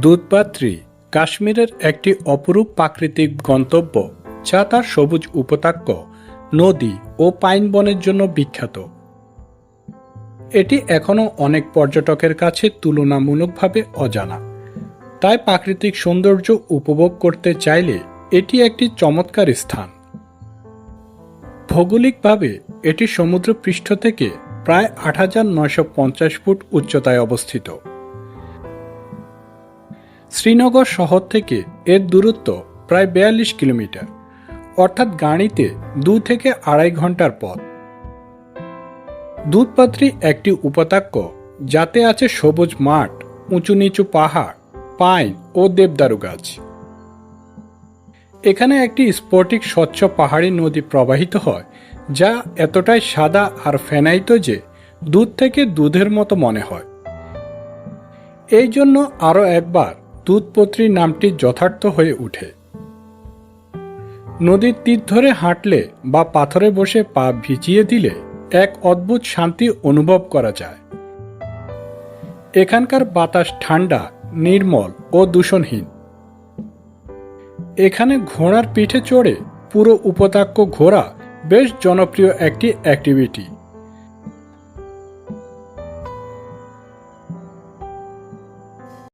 দুধপাত্রী কাশ্মীরের একটি অপরূপ প্রাকৃতিক গন্তব্য, যা তার সবুজ উপত্যকা, নদী ও পাইন বনের জন্য বিখ্যাত। এটি এখনও অনেক পর্যটকের কাছে তুলনামূলকভাবে অজানা। তাই প্রাকৃতিক সৌন্দর্য উপভোগ করতে চাইলে এটি একটি চমৎকার স্থান। ভৌগোলিকভাবে এটি সমুদ্র পৃষ্ঠ থেকে প্রায় আট হাজার নয়শো পঞ্চাশ ফুট উচ্চতায় অবস্থিত। শ্রীনগর শহর থেকে এর দূরত্ব প্রায় বিয়াল্লিশ কিলোমিটার, অর্থাৎ গাড়িতে দু থেকে আড়াই ঘণ্টার পথ। দুধপাত্রী একটি উপত্যকা যাতে আছে সবুজ মাঠ, উঁচু নিচু পাহাড়, পাইন ও দেবদারু গাছ। এখানে একটি স্ফটিক স্বচ্ছ পাহাড়ি নদী প্রবাহিত হয়, যা এতটাই সাদা আর ফেনাইত যে দুধ থেকে দুধের মতো মনে হয়। এই জন্য আরও একবার দুধপত্রী নামটি যথার্থ হয়ে ওঠে নদীর তীর ধরে হাঁটলে বা পাথরে বসে পা ভিজিয়ে দিলে এক অদ্ভুত শান্তি অনুভব করা যায়। এখানকার বাতাস ঠান্ডা, নির্মল ও দূষণহীন। এখানে ঘোড়ার পিঠে চড়ে পুরো উপত্যকা ঘোরা বেশ জনপ্রিয় একটি অ্যাক্টিভিটি।